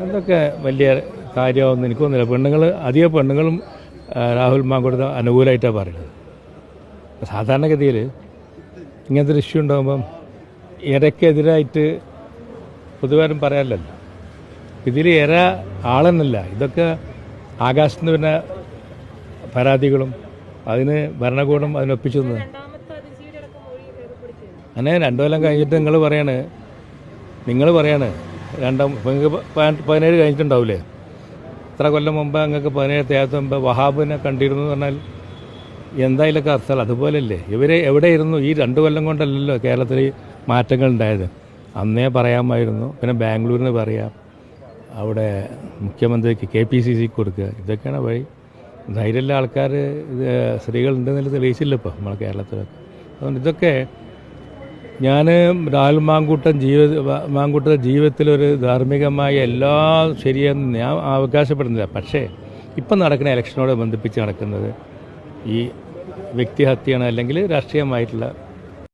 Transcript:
അതൊക്കെ വലിയ കാര്യമാവുമെന്ന് എനിക്ക് തോന്നുന്നില്ല പെണ്ണുങ്ങൾ അധിക പെണ്ണുങ്ങളും രാഹുൽ മാങ്കുടത്ത് അനുകൂലമായിട്ടാണ് പറയുന്നത്. സാധാരണഗതിയിൽ ഇങ്ങനത്തെ ഒരു ഇഷ്യൂ ഉണ്ടാകുമ്പം ഇരക്കെതിരായിട്ട് പൊതുവാരും പറയാറില്ലല്ലോ. ഇതിൽ ഇര ആളെന്നല്ല. ഇതൊക്കെ ആകാശത്ത് നിന്ന് പിന്നെ പരാതികളും അതിന് ഭരണകൂടം അതിനൊപ്പിച്ചു തന്നത്. അങ്ങനെ രണ്ടു കൊല്ലം കഴിഞ്ഞിട്ട് നിങ്ങൾ പറയാണ്. നിങ്ങൾ പറയാണ് രണ്ടാം നിങ്ങൾക്ക് പതിനേഴ് കഴിഞ്ഞിട്ടുണ്ടാവില്ലേ ഇത്ര കൊല്ലം മുമ്പ് നിങ്ങൾക്ക് പതിനേഴ് തേകത്ത് മുമ്പ് വഹാബിനെ കണ്ടിരുന്നു എന്ന് പറഞ്ഞാൽ എന്തായാലൊക്കെ അർത്ഥം? അതുപോലല്ലേ. ഇവർ എവിടെയിരുന്നു? ഈ രണ്ട് കൊല്ലം കൊണ്ടല്ലല്ലോ കേരളത്തിൽ മാറ്റങ്ങൾ ഉണ്ടായത്. അന്നേ പറയാമായിരുന്നു. പിന്നെ ബാംഗ്ലൂരിൽ നിന്ന് പറയാം. അവിടെ മുഖ്യമന്ത്രിക്ക് കെ പി സി സിക്ക് കൊടുക്കുക. ഇതൊക്കെയാണ് വഴി. ധൈര്യമുള്ള ആൾക്കാർ ഇത് സ്ത്രീകളുണ്ടെന്നല്ല തെളിയിച്ചില്ല ഇപ്പോൾ നമ്മളെ കേരളത്തിലൊക്കെ. അതുകൊണ്ട് ഇതൊക്കെ ഞാൻ രാഹുൽ മാങ്കൂട്ടൻ ജീവ മാങ്കൂട്ട ജീവിതത്തിലൊരു ധാർമ്മികമായ എല്ലാ ശരിയെന്ന് ഞാൻ അവകാശപ്പെടുന്നില്ല. പക്ഷേ ഇപ്പം നടക്കുന്ന ഇലക്ഷനോട് ബന്ധിപ്പിച്ച് നടക്കുന്നത് ഈ വ്യക്തിഹത്യയാണ് അല്ലെങ്കിൽ രാഷ്ട്രീയമായിട്ടുള്ള